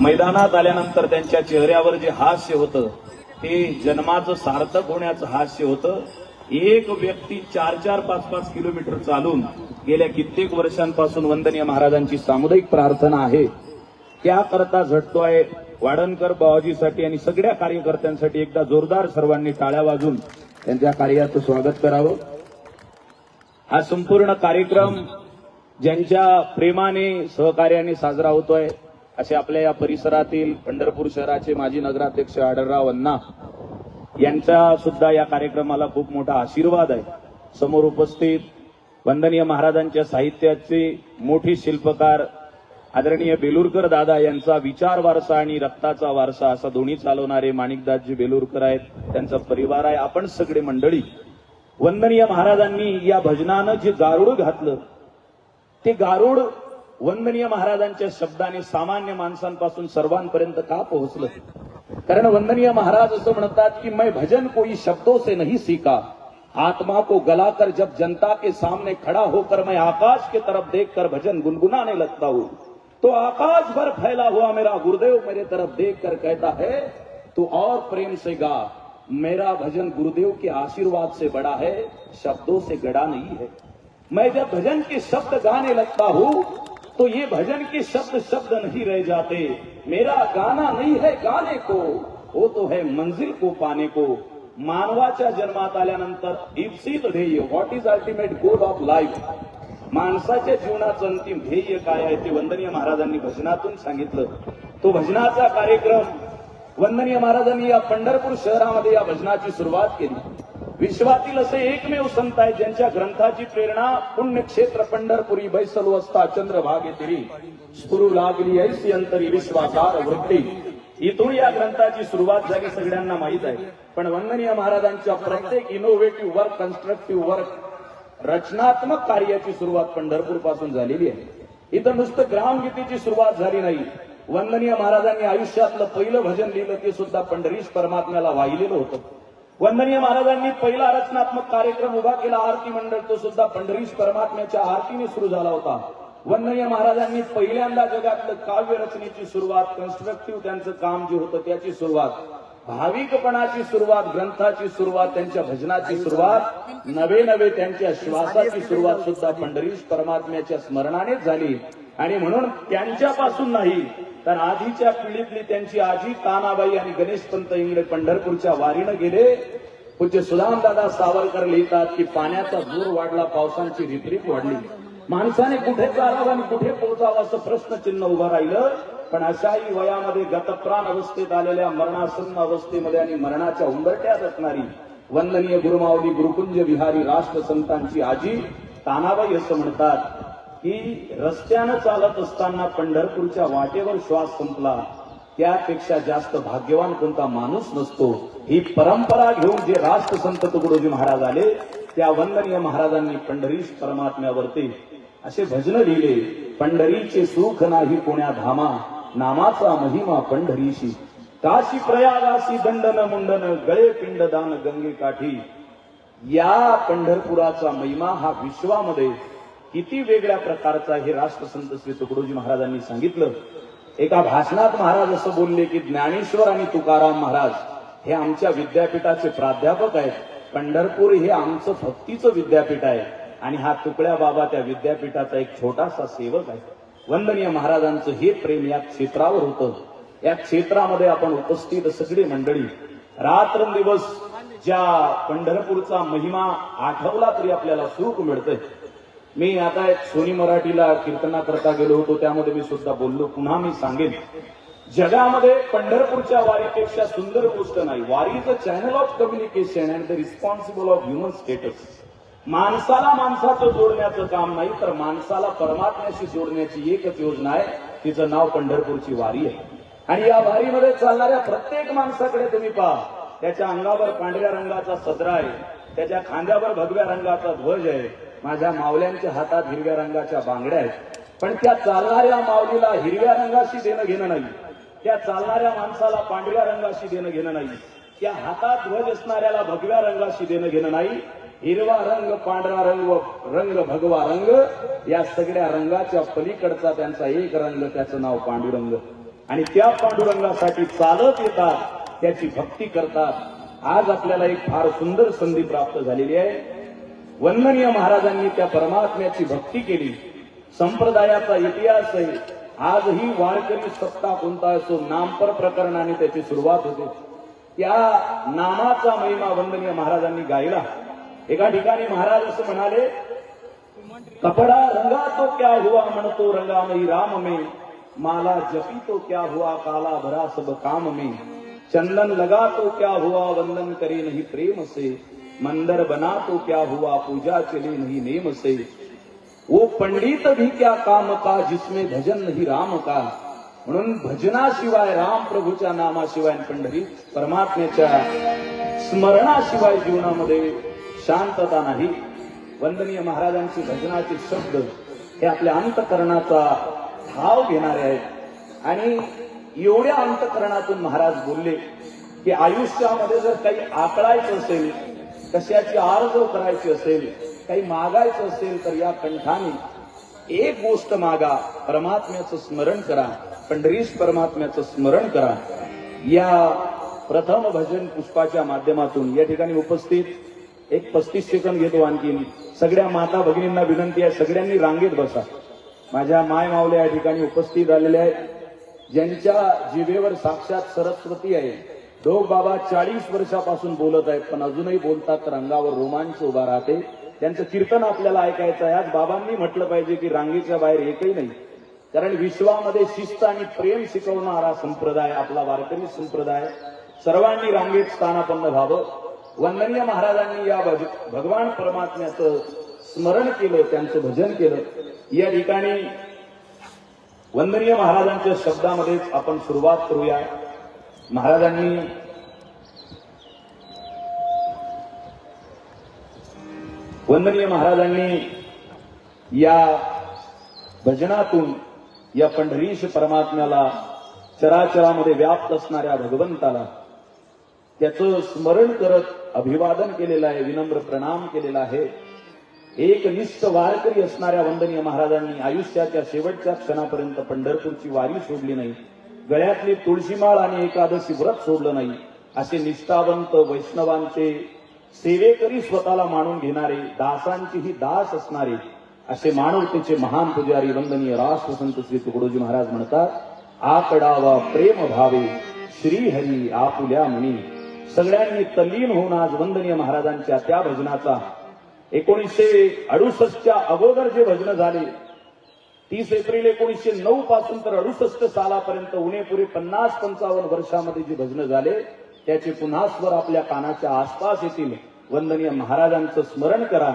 मैदानात आल्यानंतर त्यांच्या चेहऱ्यावर जे हास्य होतं ते जन्माचं सार्थक होण्याचं हास्य होतं. एक व्यक्ती चार चार पाच पाच किलोमीटर चालून गेल्या कित्येक वर्षांपासून वंदनीय महाराजांची सामुदायिक प्रार्थना आहे. त्याकरता झटतोय वाडणकर बावाजीसाठी आणि सगळ्या कार्यकर्त्यांसाठी एकदा जोरदार सर्वांनी टाळ्या वाजून त्यांच्या कार्याचं स्वागत करावं. हा संपूर्ण कार्यक्रम ज्यांच्या प्रेमाने सहकार्याने साजरा होतोय असे आपल्या या परिसरातील पंढरपूर शहराचे माजी नगराध्यक्ष आढळराव अण्णा यांचा सुद्धा या कार्यक्रमाला खूप मोठा आशीर्वाद आहे. समोर उपस्थित वंदनीय महाराजांच्या साहित्याचे मोठे शिल्पकार आदरणीय बेलूरकर दादा यांचा विचार वारसा आणि रक्ताचा वारसा असा दोन्ही चालवणारे माणिकदासजी बेलूरकर आहेत. त्यांचा परिवार आहे. आपण सगळे मंडळी. वंदनीय महाराजांनी या भजनानं जे गारुड घातलं ते गारुड वंदनीय महाराजांच्या शब्दाने सामान्य माणसांपासून सर्वांपर्यंत का पोहोचलं? कारण वंदनीय महाराज असं म्हणतात की, मैं भजन कोई शब्दों से नहीं सीखा। आत्मा को गलाकर जब जनता के सामने खड़ा होकर मैं आकाश की तरफ़ देखकर भजन गुनगुनाने लगता हूँ तो आकाश भर फैला हुआ मेरा गुरुदेव मेरे तरफ़ देखकर कहता है, तू और प्रेम से गा। मेरा भजन गुरुदेव के आशीर्वाद से बड़ा है, शब्दों से गड़ा नहीं है। मैं जब भजन के शब्द गाने लगता हूँ तो ये भजन के शब्द शब्द नहीं रह जाते। मेरा गाना नहीं है गाने को वो तो है मंजिल को पाने को। मानवाच्या जन्मात आल्यानंतर इप्सित ध्येय what is ultimate goal of life माणसाच्या जीवनाचं अंतिम ध्येय काय आहे ते वंदनीय महाराजांनी भजनातून सांगितलं. तो भजनाचा कार्यक्रम वंदनीय महाराजांनी या पंढरपूर शहरामध्ये या भजनाची सुरुवात केली. विश्वातील असे एकमेव संत आहे ज्यांच्या ग्रंथाची प्रेरणा पुण्यक्षेत्र पंढरपुरी बैसल असता चंद्रभागे तिरी. सुरू लागली ऐसी अंतरी विश्वासार वृत्ती. इथून या ग्रंथाची सुरुवात झाली सगळ्यांना माहीत आहे. पण वंदनीय महाराजांच्या प्रत्येक इनोव्हेटिव्ह वर्क कन्स्ट्रक्टिव्ह वर्क रचनात्मक कार्याची सुरुवात पंढरपूरपासून झालेली आहे. इथं नुसतं ग्रामगीतेची सुरुवात झाली नाही. वंदनीय महाराजांनी आयुष्यातलं पहिलं भजन लिहिलं ते सुद्धा पंढरीश परमात्म्याला वाहिलेलं होतं. वंदनीय महाराजांनी पहिला रचनात्मक कार्यक्रम उभा केला. आरती मंडळ तो सुद्धा पंढरीश परमात्म्याच्या आरतीने सुरू झाला होता. वंदनीय महाराजांनी पहिल्यांदा जगातलं काव्य रचनेची सुरुवात कन्स्ट्रक्टिव्ह त्यांचं काम जे होतं त्याची सुरुवात भाविकपणाची सुरुवात ग्रंथाची सुरुवात त्यांच्या भजनाची सुरुवात नवे नवे त्यांच्या श्वासाची सुरुवात सुद्धा पंढरीश परमात्म्याच्या स्मरणानेच झाली. आणि म्हणून त्यांच्यापासून नाही तर आधीच्या पिढीतली त्यांची आजी कानाबाई आणि गणेशपंत इंगळे पंढरपूरच्या वारीनं गेले. पूज्य सुदामदादा सावरकर लिहितात की पाण्याचा जोर वाढला पावसांची रिपरीप वाढली. माणसाने कुठे चालावं आणि कुठे पोहोचावं असं प्रश्नचिन्ह उभं राहिलं. पण अशाही वयामध्ये गतप्राण अवस्थेत आलेल्या मरणासन्न अवस्थेमध्ये आणि मरणाच्या उंबरट्यात असणारी वंदनीय गुरुमावली गुरुकुंज विहारी राष्ट्रसंतांची आजी तानाबाई असं म्हणतात. की रस्त्यानं चालत असताना पंढरपूरच्या वाटेवर श्वास संपला त्यापेक्षा जास्त भाग्यवान कोणता माणूस नसतो. ही परंपरा घेऊन जे राष्ट्रसंत तुकडोजी महाराज आले त्या वंदनीय महाराजांनी पंढरीश परमात्म्यावरती असे भजन लिहिले पंढरीचे सुख नाही पुण्या धामा नामाचा महिमा पंढरीशी. काशी प्रयागाशी दंडन मुंडन गळे पिंडदान गंगे काठी. या पंढरपुराचा महिमा हा विश्वामध्ये किती वेगळ्या प्रकारचा हे राष्ट्रसंत श्री तुकडोजी महाराजांनी सांगितलं. एका भाषणात महाराज असं बोलले की ज्ञानेश्वर आणि तुकाराम महाराज हे आमच्या विद्यापीठाचे प्राध्यापक आहेत. पंढरपूर हे आमचं भक्तीचं विद्यापीठ आहे. आणि हा तुकड्या बाबा त्या विद्यापीठाचा एक छोटासा सेवक आहे. वंदनीय महाराजांचं हे प्रेम या क्षेत्रावर होतं. या क्षेत्रामध्ये आपण उपस्थित सगळी मंडळी. रात्रंदिवस ज्या पंढरपूरचा महिमा आठवला तरी आपल्याला सुख मिळतंय. मी आता एक सोनी मराठीला कीर्तनाकरता गेलो होतो त्यामध्ये मी सुद्धा बोललो. पुन्हा मी सांगेन. जगामध्ये पंढरपूरच्या वारीपेक्षा सुंदर गोष्ट नाही. Wari is a channel of communication and the responsible of human status माणसाला माणसाचं जोडण्याचं काम नाही तर माणसाला परमात्म्याशी जोडण्याची एकच योजना आहे. तिचं नाव पंढरपूरची वारी आहे. आणि या वारीमध्ये चालणाऱ्या प्रत्येक माणसाकडे तुम्ही पहा. त्याच्या अंगावर पांढऱ्या रंगाचा सदरा आहे. त्याच्या खांद्यावर भगव्या रंगाचा ध्वज आहे. माझ्या मावल्यांच्या हातात हिरव्या रंगाच्या बांगड्या आहेत. पण त्या चालणाऱ्या माऊलीला हिरव्या रंगाशी देणं घेणं नाही. त्या चालणाऱ्या माणसाला पांढऱ्या रंगाशी देणं घेणं नाही. त्या हातात ध्वज असणाऱ्याला भगव्या रंगाशी देणं घेणं नाही. हिरवा रंग पांढरा रंग व रंग भगवा रंग या सगळ्या रंगाच्या पलीकडचा त्यांचा एक रंग त्याचं नाव पांडुरंग. आणि त्या पांडुरंगासाठी चालत येतात त्याची भक्ती करतात. आज आपल्याला एक फार सुंदर संधी प्राप्त झालेली आहे. वंदनीय महाराजांनी त्या परमात्म्याची भक्ती केली. संप्रदायाचा इतिहास आहे. आजही वारकरी सत्ता कोणता असो नामपर प्रकरणाने त्याची सुरुवात होते. त्या नामाचा महिमा वंदनीय महाराजांनी गायला. एका ठिकाणी महाराज असं म्हणाले कपडा रंगा तो क्या हुआ म्हणतो रंगामयी राम मे. माला जपी तो क्या हुआ काला भरा सब काम में. चंदन लगा तो क्या हुआ वंदन करे नाही प्रेम से. मंदिर बना तो क्या हुआ? पूजा चले नहीं नेम से। वो पंडित भी क्या काम का जिसमें भजन नहीं राम का? म्हणून भजनाशिवाय राम प्रभूच्या नामाशिवाय पंढरी परमात्म्याच्या स्मरणाशिवाय जीवनामध्ये शांतता नाही. वंदनीय महाराजांचे भजनाचे शब्द हे आपल्या अंतकरणाचा भाव घेणारे आहेत. आणि एवढ्या अंतकरणातून महाराज बोलले की आयुष्यामध्ये जर काही आकळायचं असेल कशाची आरजव करायची असेल काही मागायचं असेल तर या कंठाने एक गोष्ट मागा. परमात्म्याचं स्मरण करा. पंढरीश परमात्म्याचं स्मरण करा. या प्रथम भजन पुष्पाच्या माध्यमातून या ठिकाणी उपस्थित एक पस्तीस सेकंद घेतो आणखीन सगळ्या माता भगिनींना विनंती आहे सगळ्यांनी रांगेत बसा. माझ्या माय मावल्या या ठिकाणी उपस्थित आलेल्या आहेत. ज्यांच्या जिभेवर साक्षात सरस्वती आहे. ढोक बाबा चाळीस वर्षापासून बोलत आहेत पण अजूनही बोलतात तर अंगावर रोमांच उभा राहते. त्यांचं कीर्तन आपल्याला ऐकायचं आहे. आज बाबांनी म्हटलं पाहिजे की रांगेच्या बाहेर एकही नाही. कारण विश्वामध्ये शिस्त आणि प्रेम शिकवणारा संप्रदाय आपला वारकरी संप्रदाय सर्वांनी रांगेत स्थानापन्न व्हावं. वंदनीय महाराजांनी या भज- भगवान परमात्म्याचं स्मरण केलं त्यांचं भजन केलं. या ठिकाणी वंदनीय महाराजांच्या शब्दामध्येच आपण सुरुवात करूया. महाराजांनी वंदनीय महाराजांनी या भजनातून या पंढरीश परमात्म्याला चराचरामध्ये व्याप्त असणाऱ्या भगवंताला त्याचं स्मरण करत अभिवादन केलेलं आहे विनम्र प्रणाम केलेला आहे. एक निष्ठ वारकरी असणाऱ्या वंदनीय महाराजांनी आयुष्याच्या शेवटच्या क्षणापर्यंत पंढरपूरची वारी सोडली नाही. गळ्यातली तुळशीमाळ आणि एकादशी व्रत सोडलं नाही असे निष्ठावंत वैष्णवांचे सेवेकरी स्वतःला मानून घेणारे दासांचीही दास असणारे असे मानवतेचे महान पुजारी वंदनीय राष्ट्रसंत श्री तुकडोजी महाराज म्हणतात आकडावा प्रेम भावे श्रीहरी आपुल्या म्हणी सगळ्यांनी तल्लीन होऊन आज वंदनीय महाराजांच्या त्या भजनाचा एकोणीसशे अडुसष्टच्या अगोदर जे भजन झाले तीस एप्रिल एकोणीसशे नऊ पासून तर अडुसष्ट सालापर्यंत उणे पन्नास पंचावन्न वर्षामध्ये जे भजन झाले त्याचे पुन्हा स्वर आपल्या कानाच्या आसपास येतील. वंदनीय महाराजांचं स्मरण करा.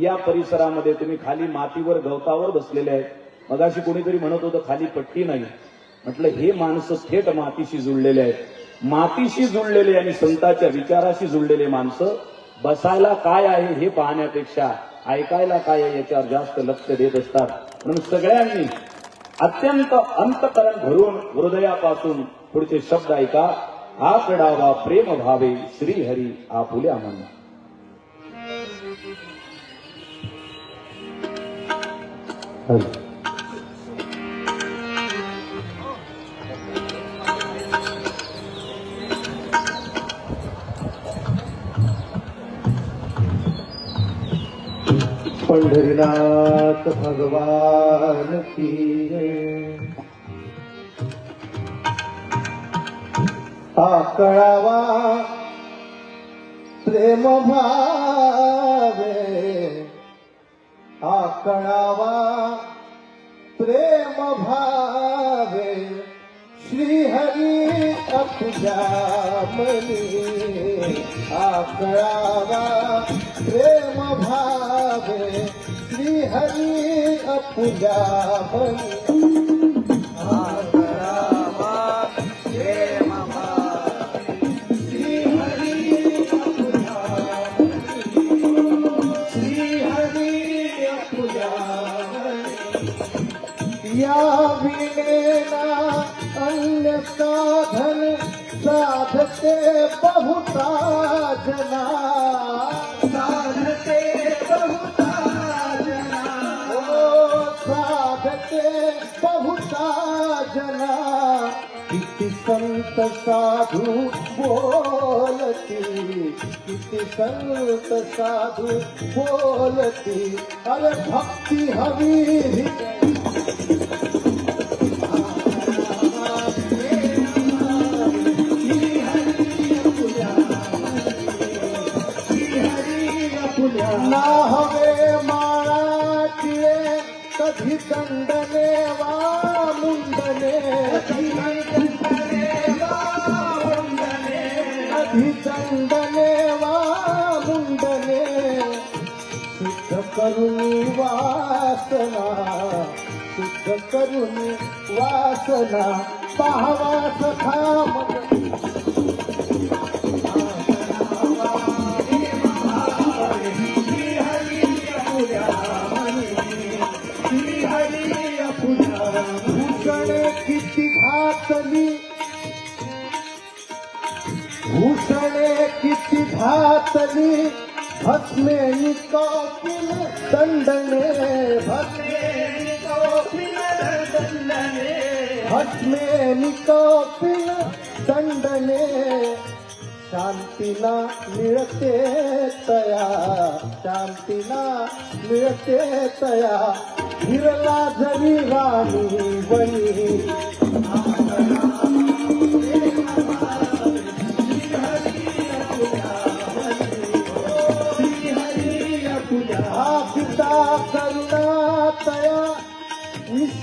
या परिसरामध्ये तुम्ही खाली मातीवर गवतावर बसलेले आहेत. मगाशी कोणीतरी म्हणत होतं खाली पट्टी नाही. म्हटलं हे माणसं थेट मातीशी जुळलेले आहेत. मातीशी जुळलेले आणि संतांच्या विचाराशी जुळलेले माणसं बसायला काय आहे हे पाहण्यापेक्षा ऐकायला काय आहे याच्यावर जास्त लक्ष देत असतात. म्हणून सगळ्यांनी अत्यंत अंतकरण भरून हृदयापासून पुढचे शब्द ऐका. आकडावा प्रेम भावे श्रीहरी आपुल्या मन. पंढरीनाथ भगवान की जय. आकळावा प्रेम भावे आकळावा प्रेम भावे श्रीहरी श्री हरी अपजामनी भली प्रेम भावे। श्री हरी अपजामनी बहुता जना संत साधू बोलती किती संत साधू बोलती। अरे भक्ती हवी करून वासना पाहवा सखा मग. किती घातली. भूषणे किती घातली. भस्मे निकोपिल दंडने भस्मे. निकोपिल दंडने भस्मे निकोपिल दंडने शांतीला मिळते तया शांतीला मिळते तया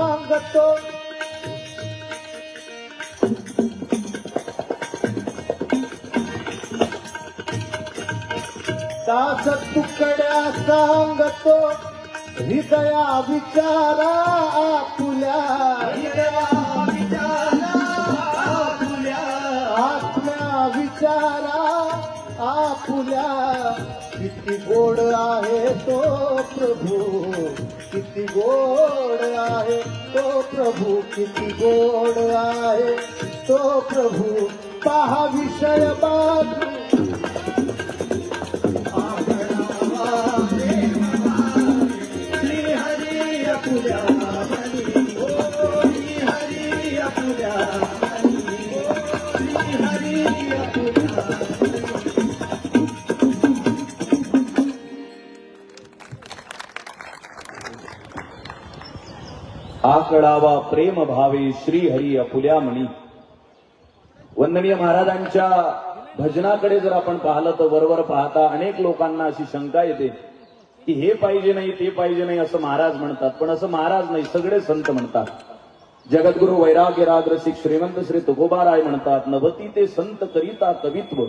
सांगतो. दास तुकड्या सांगतो हृदया विचारा आपुल्या हृदया विचारा आपुल्या आत्म्या विचारा आपुल्या किती गोड आहे तो प्रभू. किती गोड आहे तो प्रभू किती गोड आहे तो प्रभू पहा विषय आकडावा प्रेम भावे श्री हरी अपुल्या म्हणी वंदनीय महाराजांच्या भजनाकडे जर आपण पाहिलं तर वरवर पाहता अनेक लोकांना अशी शंका येते की हे पाहिजे नाही ते पाहिजे नाही असं महाराज म्हणतात. पण असं महाराज नाही सगळे संत म्हणतात. जगद्गुरु वैराग्य राग्रसिक श्रीमंत श्री तुकोबाराय म्हणतात नभती ते संत करिता कवित्व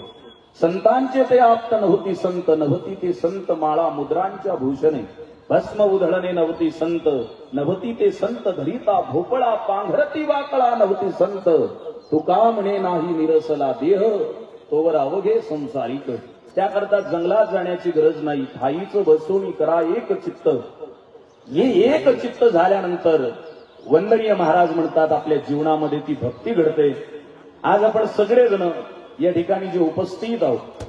संतांचे ते आप्त नव्हती संत नभती ते संत माळा मुद्रांच्या भूषणे. भस्म उधळणे नव्हती संत नव्हती ते संत धरिता भोपळा पांघरती वाकळा नव्हती संत. तुका म्हणे नाही निरसला देह तोवर अवघे संसारिक. त्याकरता जंगलात जाण्याची गरज नाही थाईच बसून करा एक चित्त. हे एक चित्त झाल्यानंतर वंदनीय महाराज म्हणतात आपल्या जीवनामध्ये ती भक्ती घडते. आज आपण सगळेजण या ठिकाणी जे उपस्थित आहोत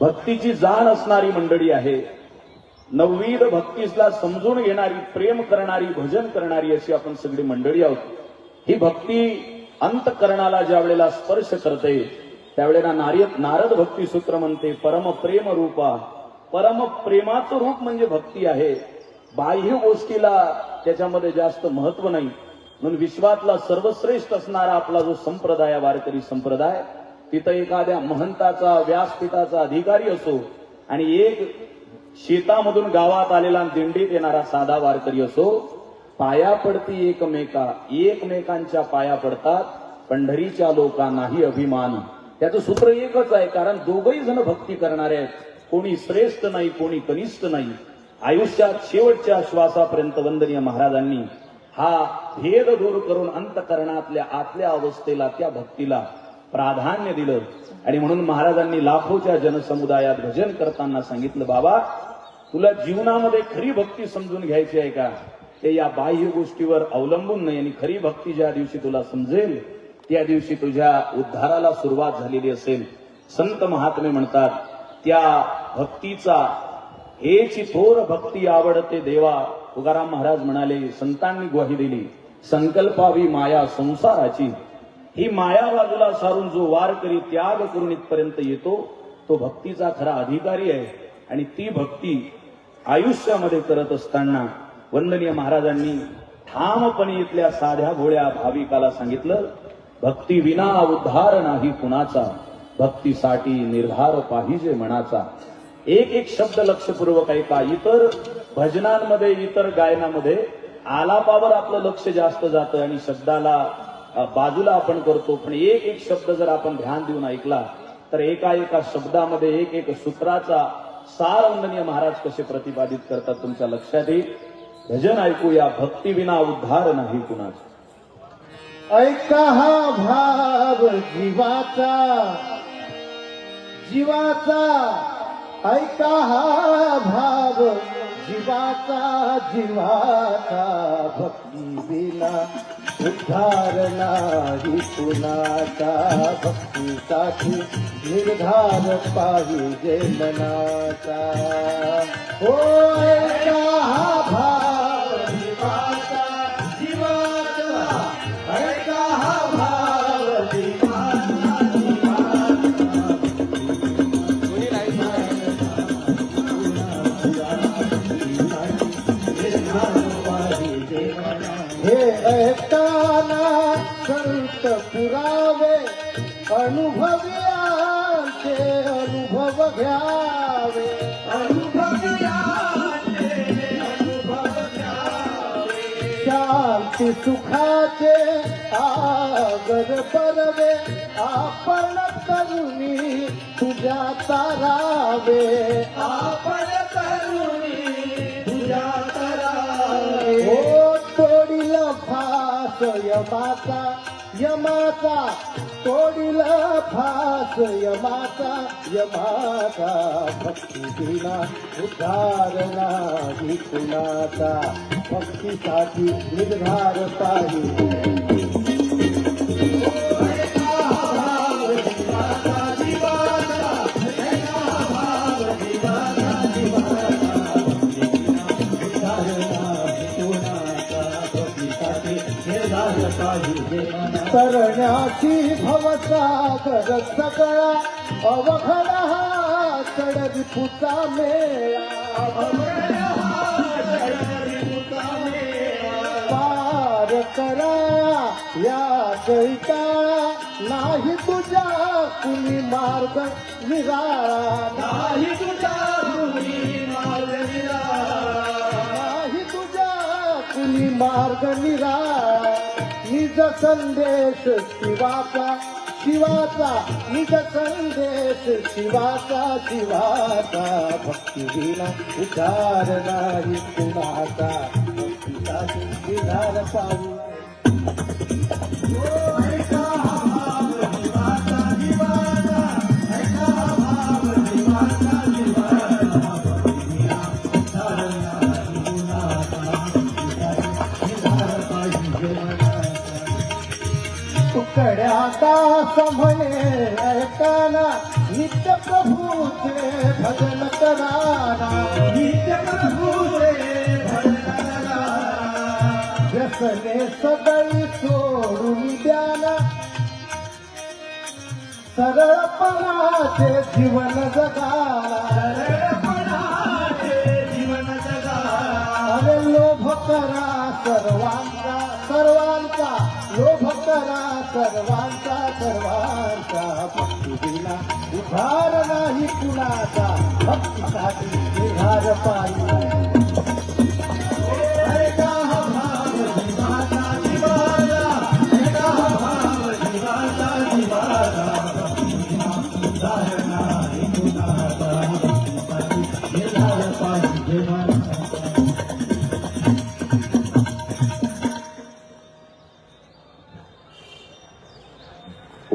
भक्तीची जाण असणारी मंडळी आहे. नववीद भक्तीसला समजून घेणारी प्रेम करणारी भजन करणारी अशी आपण सगळी मंडळी आहोत. ही भक्ती अंतकरणाला ज्या वेळेला स्पर्श करते त्यावेळेला नारद नारद भक्ती सूत्र म्हणते परम प्रेम रूपा. परम प्रेमाचं रूप म्हणजे भक्ती आहे. बाह्य गोष्टीला त्याच्यामध्ये जास्त महत्त्व नाही. म्हणून विश्वातला सर्वश्रेष्ठ असणारा आपला जो संप्रदाय वारकरी संप्रदाय तिथं एखाद्या महंताचा व्यासपीठाचा अधिकारी असो आणि एक शेतामधून गावात आलेला दिंडीत येणारा साधा वारकरी असो पाया पडती एकमेका एकमेकांच्या पाया पडतात. पंढरीच्या लोकांनाही अभिमान. त्याचं सूत्र एकच आहे कारण दोघही जण भक्ती करणारे आहेत. कोणी श्रेष्ठ नाही कोणी कनिष्ठ नाही. आयुष्यात शेवटच्या श्वासापर्यंत वंदनीय महाराजांनी हा भेद दूर करून अंतकरणातल्या आतल्या अवस्थेला त्या भक्तीला प्राधान्य दिलं. आणि म्हणून महाराजांनी लाखोच्या जनसमुदायात भजन करताना सांगितलं बाबा तुला जीवनामध्ये खरी भक्ती समजून घ्यायची आहे का? ते या बाह्य गोष्टीवर अवलंबून नाही आणि खरी भक्ती ज्या दिवशी तुला समजेल त्या दिवशी तुझ्या उद्धाराला सुरुवात झालेली असेल. संत महात्मे म्हणतात त्या भक्तीचा हेची थोर भक्ती आवडते देवा. तुकाराम महाराज म्हणाले संतांनी ग्वाही दिली संकल्पावी माया संसाराची. ही माया बाजूला सारून जो वार करी त्याग करून इथपर्यंत येतो तो भक्तीचा खरा अधिकारी आहे. आणि ती भक्ती आयुष्यामध्ये करत असताना वंदनीय महाराजांनी ठामपणे इथल्या साध्या भोळ्या भाविकाला सांगितलं भक्ती विना उद्धार नाही कुणाचा भक्तीसाठी निर्धार पाहिजे मनाचा. एक एक शब्द लक्षपूर्वक ऐका. इतर भजनांमध्ये इतर गायनामध्ये आलापावर आपलं लक्ष जास्त जातं आणि शब्दाला बाजूला आपण करतो पण एक एक शब्द जर आपण ध्यान देऊन ऐकला तर एका एका शब्दामध्ये एक एक सूत्राचा सार वंदनीय महाराज कसे प्रतिपादित करतात तुमच्या लक्षात येईल? भजन ऐकूया भक्ती विना उद्धार नाही कुणाचा. ऐका हा भाव जीवाचा. जीवाचा. ऐका हा भाव जीवाचा जीवाचा भक्ती विना उद्धार नाही कुणाचा भक्तीसाठी निर्धार पाहिजे मनाचा. हो हा भा सुखाचे आगर परवे आपण करुणी तुझ्या तारावे. आपण करुणी तुझ्या तारावे. हो तोडील फास यमाचा यमाचा तोडील फास यमाचा यमाचा भक्ती दिला उद्धार नाही कुणाचा. भक्तीसाठी निर्धार पाहिजे तरण्याची भवसागर सगळा अवघडा हा चढ पुचा मेळा. पार करा या दैता नाही तुझ्या कुणी मार्ग निराळा. नाही तुझ्या कुणी मार्ग निराळा. नाही तुझ्या कुणी मार्ग निराळा. निज संदेश शिवाचा शिवाचा निज संदेश शिवाचा शिवाचा भक्ती विना उदार नाही कुणाचा. विधार विधार पाहू तुकड्याचा समये ऐकाना नित्य प्रभूचे भजन कराना नित्य प्रभूचे भजन कराना व्यसने सगळी सोडून द्याना सरळपणाचे जीवन जगाना जीवन अरे लोभ करा सर्वांचा सर्वांचा लोभ करा सर्वांचा सर्वांचा भक्ती दिला उभार नाही कुणाचा. भक्तीसाठी निघार पाहिजे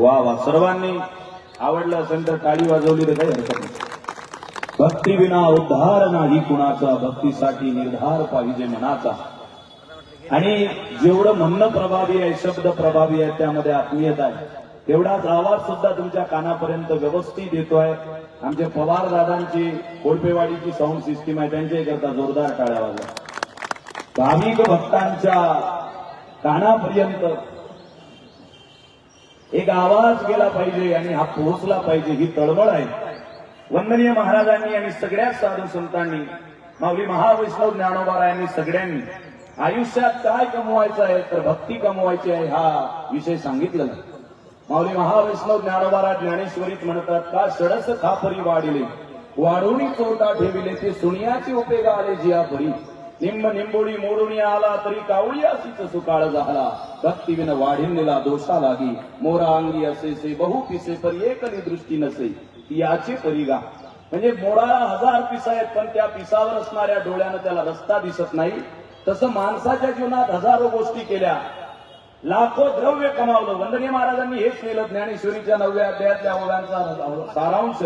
वा वा. सर्वांनी आवडलं असेल तर टाळी वाजवली तर काही हरकत नाही भक्तीविना उद्धार नाही कुणाचा भक्तीसाठी निर्धार पाहिजे मनाचा. आणि जेवढं म्हणणं प्रभावी आहे शब्द प्रभावी आहे त्यामध्ये आत्मीयता आहे. तेवढाच आवाज सुद्धा तुमच्या कानापर्यंत व्यवस्थित येतोय. आमचे पवार दादांची कोळपेवाडीची साऊंड सिस्टीम आहे त्यांच्याही करता जोरदार टाळ्या वाजवा. भाविक भक्तांच्या कानापर्यंत एक आवाज गेला पाहिजे आणि हा पोहोचला पाहिजे ही तळमळ आहे. वंदनीय महाराजांनी आणि सगळ्या साधू संतांनी माऊली महावैष्णव ज्ञानोबारायांनी सगळ्यांनी आयुष्यात काय कमवायचं आहे तर भक्ती कमवायची आहे हा विषय सांगितलेला माऊली महावैष्णव ज्ञानोबारा ज्ञानेश्वरीत म्हणतात का सडस खापरी वाढिले वाढून चोटा ठेविले ते सुनियाची उपेगा आले जिया परी निंब निंबोडी मोडून आला तरी कावळीयासीच सुकाळ झाला. भक्ती विन वाढिलेला दोषा लागी. मोरा अंगी असेसे बहु पिसे पर एकली दृष्टी नसे. याचे परिगा म्हणजे मोराला हजार पिसा आहेत पण त्या पिसावर असणाऱ्या डोळ्यानं त्याला रस्ता दिसत नाही. तसं माणसाच्या जीवनात हजारो गोष्टी केल्या. लाखो द्रव्य कमावलं. वंदनीय महाराजांनी हेच केलं. ज्ञानेश्वरीच्या नवव्या अध्यायातल्या ओव्यांचा सारांश.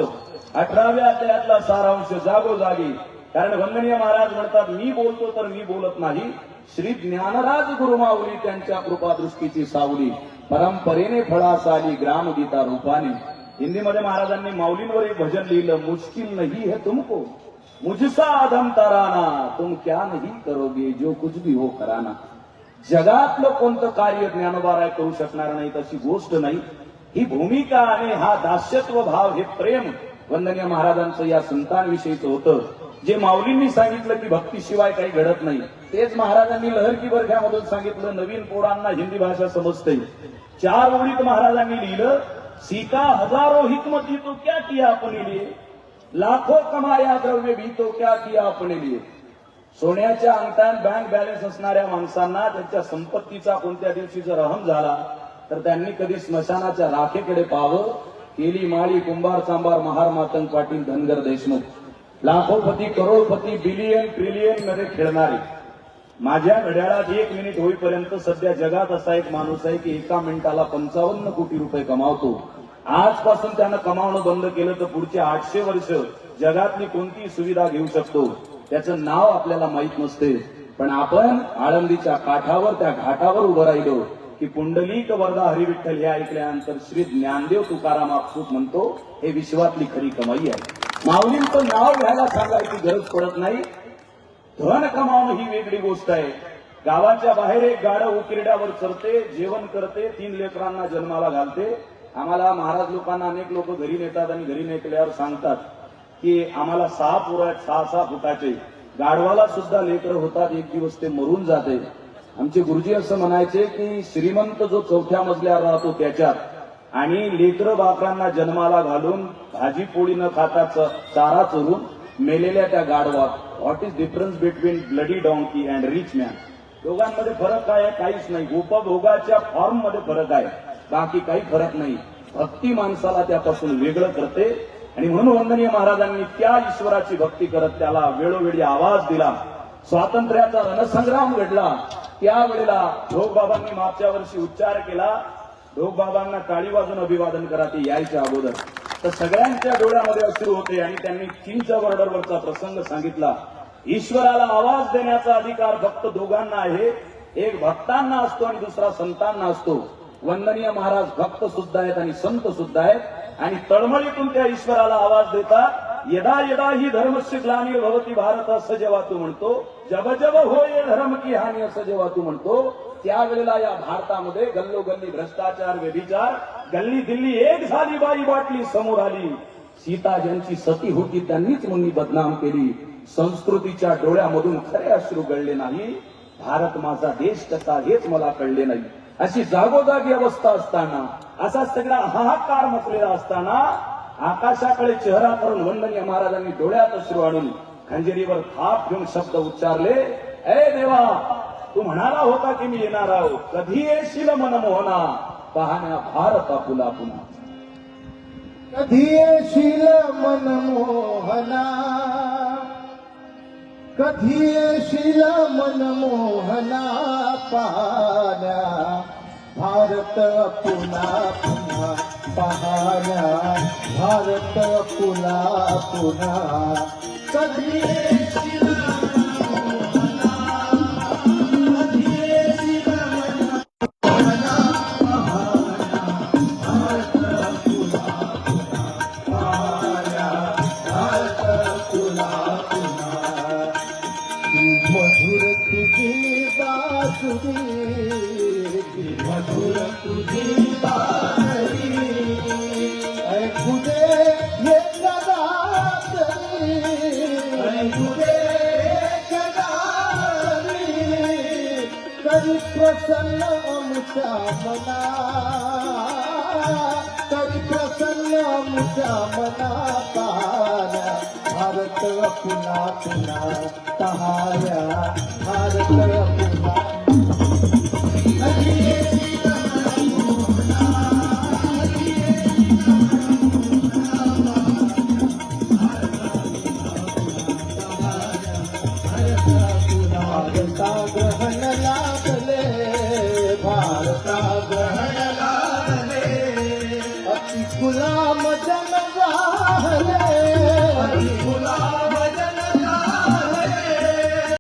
अठराव्या अध्यायातला सारांश. जागोजागी. कारण वंदनीय महाराज म्हणतात मी बोलतो तर मी बोलत नाही. श्री ज्ञानराज गुरुमाऊली त्यांच्या कृपादृष्टीची सावली परंपरेने फळासाली ग्राम ग्रामगीता रूपाने. हिंदीमध्ये महाराजांनी माऊलींवर एक भजन लिहिलं मुश्किल नाही है तुमको मुझसा अधम तराना तुम क्या नहीं करोगे जो कुछ भी हो कराना. जगातलं कोणतं कार्य ज्ञानोबाराय करू शकणार नाही तशी गोष्ट नाही. ही भूमिका आणि हा दास्यत्व भाव हे प्रेम वंदनीय महाराजांचं या संतांविषयीचं होतं. जे माऊलींनी सांगितलं की भक्तीशिवाय काही घडत नाही तेच महाराजांनी लहर की बरख्यामधून सांगितलं नवीन पोरांना हिंदी भाषा समजते. चार ओळीत महाराजांनी लिहिलं सीता हजारो हिकमती तो क्या किया अपने लिए? लाखो कमाया द्रव्य भी तो क्या किया अपने लिए? सोन्याच्या अंगठ्यात बँक बॅलन्स असणाऱ्या माणसांना त्यांच्या संपत्तीचा कोणत्या दिवशी जर अहम झाला तर त्यांनी कधी स्मशानाच्या राखेकडे पाहावं केली माळी कुंभार सांबार महार मातंग पाटील धनगर देशमुख. लाखोपती करोडपती बिलियन ट्रिलियनमध्ये खेळणारे. माझ्या घड्याळात एक मिनिट होईपर्यंत सध्या जगात असा एक माणूस आहे की एका मिनिटाला पंचावन्न कोटी रुपये कमावतो. आजपासून त्यानं कमावणं बंद केलं तर पुढचे आठशे वर्ष जगातली कोणतीही सुविधा घेऊ शकतो. त्याचं नाव आपल्याला माहीत नसते. पण आपण आळंदीच्या काठावर त्या घाटावर उभं राहिलो की पुंडलिक वरदा हरिविठ्ठल हे ऐकल्यानंतर श्री ज्ञानदेव तुकाराम आपसूक म्हणतो हे विश्वातली खरी कमाई आहे. माऊलींचं नाव घ्यायला सांगायची गरज पडत नाही. धन कमावणं ही वेगळी गोष्ट आहे. गावाच्या बाहेर एक गाडं उकिरड्यावर चरते जेवण करते तीन लेकरांना जन्माला घालते. आम्हाला महाराज लोकांना अनेक लोक घरी नेतात आणि घरी नेकल्यावर सांगतात की आम्हाला सहा पोरं आहेत सहा सहा फुटाचे. गाढवाला सुद्धा लेकर होतात एक दिवस ते मरून जाते. आमचे गुरुजी असं म्हणायचे की श्रीमंत जो चौथ्या मजल्यावर राहतो त्याच्यात आणि लेकर बाकरांना जन्माला घालून भाजी पोळी न खाता चारा चरून मेलेल्या त्या गाढवात. What is difference between bloody donkey and rich man दोघांमध्ये फरक काय आहे? काहीच नाही. उपभोगाच्या फॉर्ममध्ये फरक आहे. बाकी काही फरक नाही. भक्ती माणसाला त्यापासून वेगळं करते. आणि म्हणून वंदनीय महाराजांनी त्या ईश्वराची भक्ती करत त्याला वेळोवेळी आवाज दिला. स्वातंत्र्याचा रणसंग्राम घडला. त्यावेळेला बाबांनी मागच्या वर्षी उच्चार केला बाबांना टाळी वाजून अभिवादन करा ते यायच्या अगोदर. तर सगळ्यांच्या डोळ्यामध्ये अश्रू होते आणि त्यांनी चीनच्या बॉर्डरवरचा प्रसंग सांगितला. ईश्वराला आवाज देण्याचा अधिकार फक्त दोघांना आहे. एक भक्तांना असतो आणि दुसरा संतांना असतो. वंदनीय महाराज भक्त सुद्धा आहेत आणि संत सुद्धा आहेत. आणि तळमळीतून त्या ईश्वराला आवाज देतात. यदा यदा ही धर्मस्य ग्लानी भवती भारत असं जेव्हा तू म्हणतो जब जब होय धर्म की हानी असं जेव्हा तू म्हणतो त्यावेळेला या भारतामध्ये गल्लोगल्ली भ्रष्टाचार व्यभिचार गल्ली दिल्ली एक झाली बाई बाटली समोर आली. सीता ज्यांची सती होती त्यांनीच मुनी बदनाम केली. संस्कृतीच्या डोळ्यामधून खरे अश्रू गळले नाही. भारत माझा देश कसा हेच मला कळले नाही. अशी जागोजागी अवस्था असताना असा सगळा हाहाकार मचलेला असताना आकाशाकडे चेहरा करून वंदनीय महाराजांनी डोळ्यात अश्रू आणून खंजिरीवर थाप घेऊन शब्द उच्चारले ए देवा तू म्हणाला होता की मी येणार आहोत. कधी येशील मनमोहना पाहण्या भारत आपुला पुन्हा. कधी येशील मनमोहना कधी येशील मनमोहना पाहण्या भारत पुन्हा पुन्हा पाहण्या भारत पुला पुन्हा. कधी येशील मसलो जाम तारा भारता तारा भारत